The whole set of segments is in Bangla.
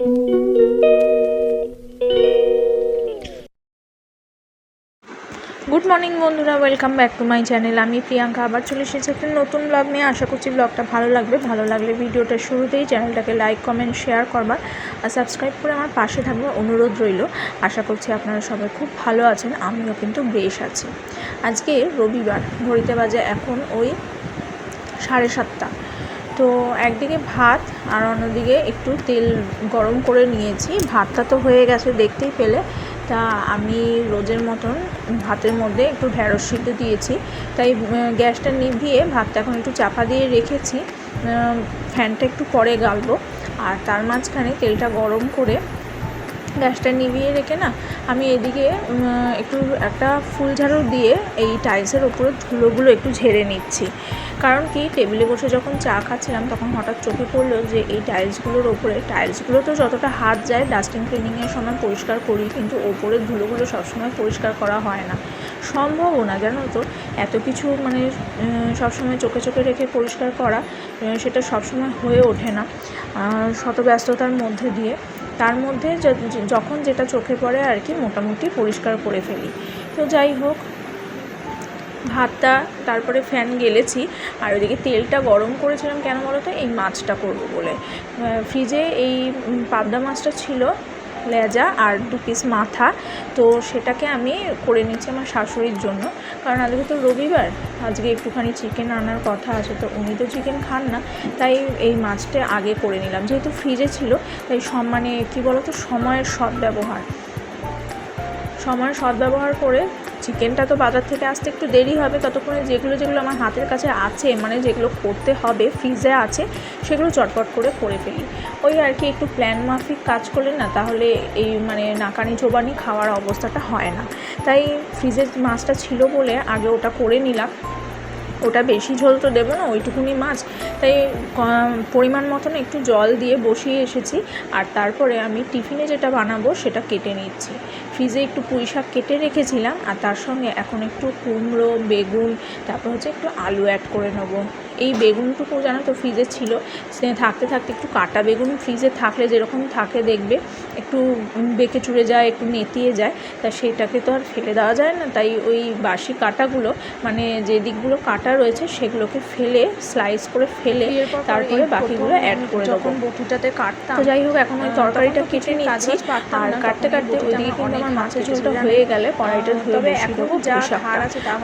গুড মর্নিং বন্ধুরা welcome back to my channel আমি প্রিয়াঙ্কা, আবার চলে এসেছি একটা নতুন ব্লগ নিয়ে। আশা করছি ব্লগটা ভালো লাগবে। ভালো লাগলে ভিডিওটা শুরুতেই চ্যানেলটাকে লাইক কমেন্ট শেয়ার করবার আর সাবস্ক্রাইব করে আমার পাশে থাকবার অনুরোধ রইল। আশা করছি আপনারা সবাই খুব ভালো আছেন, আমিও কিন্তু বেশ আছি। আজকে রবিবার, ঘড়িতে বাজে এখন ওই সাড়ে সাতটা। তো একদিকে ভাত আর অন্যদিকে একটু তেল গরম করে নিয়েছি। ভাতটা তো হয়ে গেছে দেখতেই পেলে। তা আমি রোজের মতন ভাতের মধ্যে একটু ঢেঁড়স সিদ্ধ দিয়েছি। তাই গ্যাসটা নিভিয়ে ভাতটা এখন একটু চাপা দিয়ে রেখেছি। ফ্যানটা একটু পরে গালবো। আর তার মাঝখানে তেলটা গরম করে গ্যাসটা নিভিয়ে রেখে না আমি এদিকে একটু একটা ফুল ঝাড়ু দিয়ে এই টাইলসের ওপরে ধুলোগুলো একটু ঝেড়ে নিচ্ছি। কারণ কি টেবিলে বসে যখন চা খাচ্ছিলাম, তখন হঠাৎ চোখে পড়ল যে এই টাইলসগুলোর ওপরে টাইলসগুলো তো যতটা হাত যায় ডাস্টিং ক্লিনিংয়ের সময় পরিষ্কার করি, কিন্তু ওপরের ধুলোগুলো সবসময় পরিষ্কার করা হয় না। সম্ভবও না, জানো তো? এত কিছু মানে সবসময় চোখে চোখে রেখে পরিষ্কার করা সেটা সবসময় হয়ে ওঠে না শত ব্যস্ততার মধ্যে দিয়ে। তার মধ্যে যখন যেটা চোখে পড়ে আর কি মোটামুটি পরিষ্কার করে ফেলি। তো যাই হোক, ভাতটা, তারপরে ফ্যান গেলেছি আর ওইদিকে তেলটা গরম করেছিলাম কেন বলো তো এই মাছটা করব বলে। ফ্রিজে এই পাবদা মাছটা ছিল লেজা আর দু পিস মাথা। তো সেটাকে আমি করে নিচ্ছি আমার শাশুড়ির জন্য। কারণ আজকে তো রবিবার, আজকে একটুখানি চিকেন আনার কথা আছে, তো উনি তো চিকেন খান না। তাই এই মাছটা আগে করে নিলাম। যেহেতু ফ্রিজে ছিল, তাই সব মানে কী বলো তো সময়ের সদ্ব্যবহার। সময় সদ্ব্যবহার করে চিকেনটা তো বাজার থেকে আসতে একটু দেরি হবে, ততক্ষণে যেগুলো যেগুলো আমার হাতের কাছে আছে মানে যেগুলো করতে হবে, ফ্রিজে আছে, সেগুলো চটপট করে করে ফেলি। ওই আর কি, একটু প্ল্যান মাফিক কাজ করলে না, তাহলে এই মানে নাকানি চোবানি খাওয়ার অবস্থাটা হয় না। তাই ফ্রিজের মাছটা ছিল বলে আগে ওটা করে নিলাম। ওটা বেশি ঝোল তো দেবো না, ওইটুকুনি মাছ। তাই পরিমাণ মতন একটু জল দিয়ে বসিয়ে এসেছি, আর তারপরে আমি টিফিনে যেটা বানাবো সেটা কেটে নিচ্ছি। ফ্রিজে একটু পুঁই শাক কেটে রেখেছিলাম আর তার সঙ্গে এখন একটু কুমড়ো বেগুন তারপর হচ্ছে একটু আলু অ্যাড করে নেব। এই বেগুনটুকু জানো তো ফ্রিজে ছিল সে থাকতে থাকতে একটু কাটা বেগুন ফ্রিজে থাকলে যেরকম থাকে দেখবে একটু বেঁকে চুড়ে যায় একটু নেতিয়ে যায় তা সেটাকে তো আর ফেলে দেওয়া যায় না। তাই ওই বাসি কাটাগুলো মানে যে দিকগুলো কাটা রয়েছে সেগুলোকে ফেলে স্লাইস করে ফেলে তারপরে বাকিগুলো অ্যাড করে দেবো। যখন বটিটাতে কাটতাম তো যাই হোক এখন ওই তরকারিটা কেটে নিচ্ছি আর কাটতে কাটতে ওইদিকে কিন্তু আমার মাছের ঝোলটা হয়ে গেলে কড়াইটা ধুয়ে বসিয়ে যা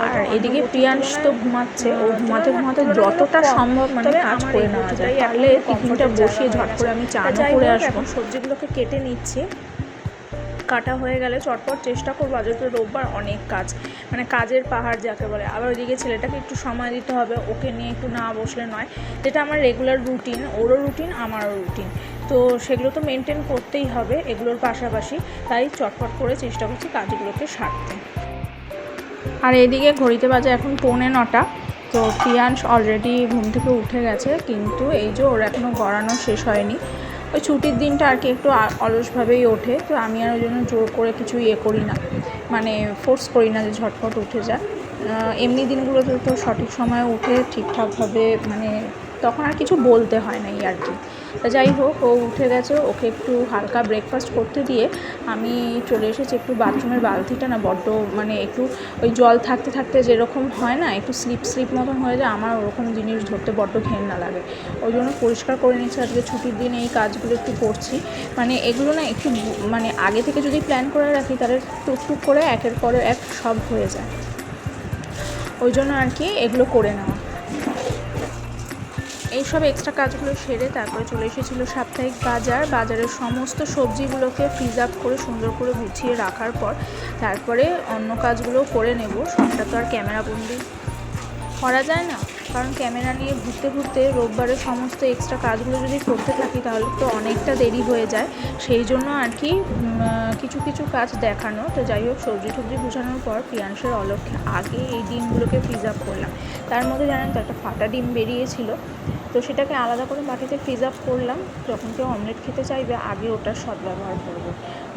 আর এদিকে প্রিয়াংশ তো ঘুমাচ্ছে ও ঘুমাতে ঘুমাতে যতটা সম্ভব মানে কাজ করে নেওয়া যায়। এখন টিফিনটা বসিয়ে ঝট করে আমি যাই করে আসব। সবজিগুলোকে কেটে নিচ্ছি। কাটা হয়ে গেলে চটপট চেষ্টা করব। আজ তো রোববার অনেক কাজ মানে কাজের পাহাড় যাকে বলে। আবার ওইদিকে ছেলেটাকে একটু সময় দিতে হবে ওকে নিয়ে একটু না বসলে নয়। যেটা আমার রেগুলার রুটিন ওরও রুটিন আমারও রুটিন তো সেগুলো তো মেনটেন করতেই হবে, এগুলোর পাশাপাশি তাই চটপট করে চেষ্টা করছি কাজগুলোকে সারতে। আর এদিকে ঘড়িতে বাজে এখন পৌনে নটা, তো প্রিয়াংশ অলরেডি ঘুম থেকে উঠে গেছে, কিন্তু এই যে ওর এখনও গড়ানো শেষ হয়নি। ওই ছুটির দিনটা আর কি একটু অলসভাবেই ওঠে, তো আমি আর ওই জন্য জোর করে কিছু ইয়ে করি না মানে ফোর্স করি না যে ঝটপট উঠে যায় এমনি দিনগুলোতে তো সঠিক সময়ে উঠে ঠিকঠাকভাবে মানে তখন আর কিছু বলতে হয় না এই আর কি। তা যাই হোক, ও উঠে গেছে, ওকে একটু হালকা ব্রেকফাস্ট করতে দিয়ে আমি চলে এসেছি একটু বাথরুমের বালতিটা না বড্ড মানে একটু ওই জল থাকতে থাকতে যেরকম হয় না, একটু স্লিপ স্লিপ মতন হয়ে যায়, আমার ওরকম জিনিস ধরতে বড্ড ঘেন্না লাগে। ওই জন্য পরিষ্কার করে নিচ্ছি আজকে ছুটির দিনে এই কাজগুলো একটু করছি। মানে এগুলো না একটু মানে আগে থেকে যদি প্ল্যান করে রাখি, তাহলে টুকটুক করে একের পরে এক সব হয়ে যায়। ওই জন্য আর কি এগুলো করে নেওয়া। এইসব এক্সট্রা কাজগুলো সেরে তারপরে চলে এসেছিল সাপ্তাহিক বাজার। বাজারের সমস্ত সবজিগুলোকে ফ্রিজ আপ করে, সুন্দর করে গুছিয়ে রাখার পর তারপরে অন্য কাজগুলো করে নেব। সবটা তো আর ক্যামেরা বন্দি করা যায় না। কারণ ক্যামেরা নিয়ে ঘুরতে ঘুরতে রোববারের সমস্ত এক্সট্রা কাজগুলো যদি করতে থাকি, তাহলে তো অনেকটা দেরি হয়ে যায়। সেই জন্য আর কি কিছু কিছু কাজ দেখানো। তো যাই হোক, সবজি টবজি গুছানোর পর প্রিয়াংশের অলক্ষে আগে এই ডিমগুলোকে ফ্রিজ আপ করলাম। তার মধ্যে জানেন তো, একটা ফাটা ডিম বেরিয়েছিল। তো সেটাকে আলাদা করে বাটিতে ফ্রিজ আপ করলাম। যখন কেউ অমলেট খেতে চাইবে, আগে ওটার সদ্ব্যবহার করব।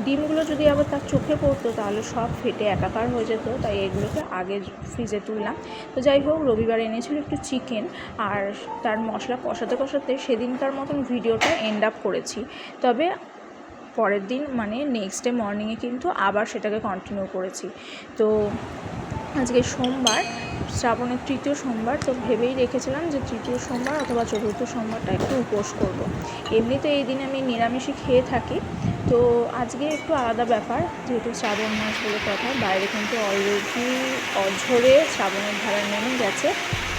ডিমগুলো যদি আবার তার চোখে পড়তো, তাহলে সব ফেটে একাকার হয়ে যেত। তাই এগুলোকে আগে ফ্রিজে তুললাম। তো যাই হোক, রবিবার এনেছিল একটু চিকেন আর তার মশলা কষাতে কষাতে সেদিনকার মতন ভিডিওটা এন্ড আপ করেছি। তবে পরের দিন মানে নেক্সট ডে মর্নিংয়ে কিন্তু আবার সেটাকে কন্টিনিউ করেছি। তো আজকে সোমবার, শ্রাবণের তৃতীয় সোমবার, তো ভেবেই রেখেছিলাম যে তৃতীয় সোমবার অথবা চতুর্থ সোমবারটা একটু উপোস করব। এমনিতে এই দিন আমি নিরামিষই খেয়ে থাকি। তো আজকে একটু আলাদা ব্যাপার, যেহেতু শ্রাবণ মাস বলে কথা, বাইরে কিন্তু অলরেডি অঝরে শ্রাবণের ধারা নেমে গেছে।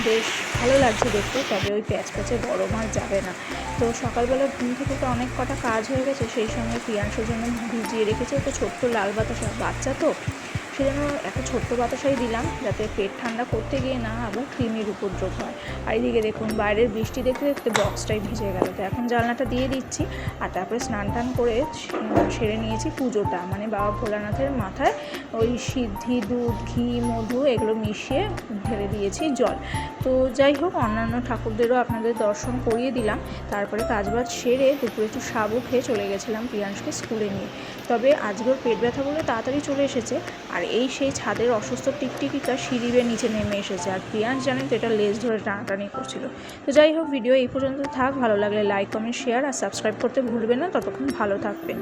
বেশ ভালো লাগছে দেখতে, তবে ওই প্যাচ প্যাচে গরম মাছ যাবে না। তো সকালবেলা ঘুম থেকে তো অনেক কটা কাজ হয়ে গেছে, সেই সঙ্গে প্রিয়াংশুর জন্য ভিজিয়ে রেখেছে একটা ছোট্ট লাল বাতাসা বাচ্চা তো। সেজন্য একটা ছোট্ট বাতাসাই দিলাম যাতে পেট ঠান্ডা করতে গিয়ে না আবার কৃমির উপদ্রব হয়। আর এদিকে দেখুন, বাইরের বৃষ্টি দেখতে দেখতে বক্সটাই ভিজে গেল। তো এখন জানলাটা দিয়ে দিচ্ছি আর তারপরে স্নান টান করে সেরে নিয়েছি পুজোটা। মানে বাবা ভোলানাথের মাথায় ওই সিদ্ধি, দুধ, ঘি, মধু এগুলো মিশিয়ে ঢেলে দিয়েছি জল। তো যাই হোক, অন্যান্য ঠাকুরদেরও আপনাদের দর্শন করিয়ে দিলাম। তারপরে কাজবাজ সেরে দুপুরে একটু সাবু খেয়ে চলে গেছিলাম প্রিয়াংশকে স্কুলে নিয়ে। তবে আজকেও পেট ব্যথা বলে তাড়াতাড়ি চলে এসেছে। আর এই সেই ছাদের অসুস্থ টিকটিকিটা সিঁড়ি বেয়ে নিচে নেমে এসেছে। আর প্রিয়াংশ জানেন তো, এটা লেজ ধরে টানাটানি করছিল। তো যাই হোক, ভিডিও এই পর্যন্ত থাক। ভালো লাগলে লাইক কমেন্ট শেয়ার আর সাবস্ক্রাইব করতে ভুলবেন না। ততক্ষণ ভালো থাকবেন।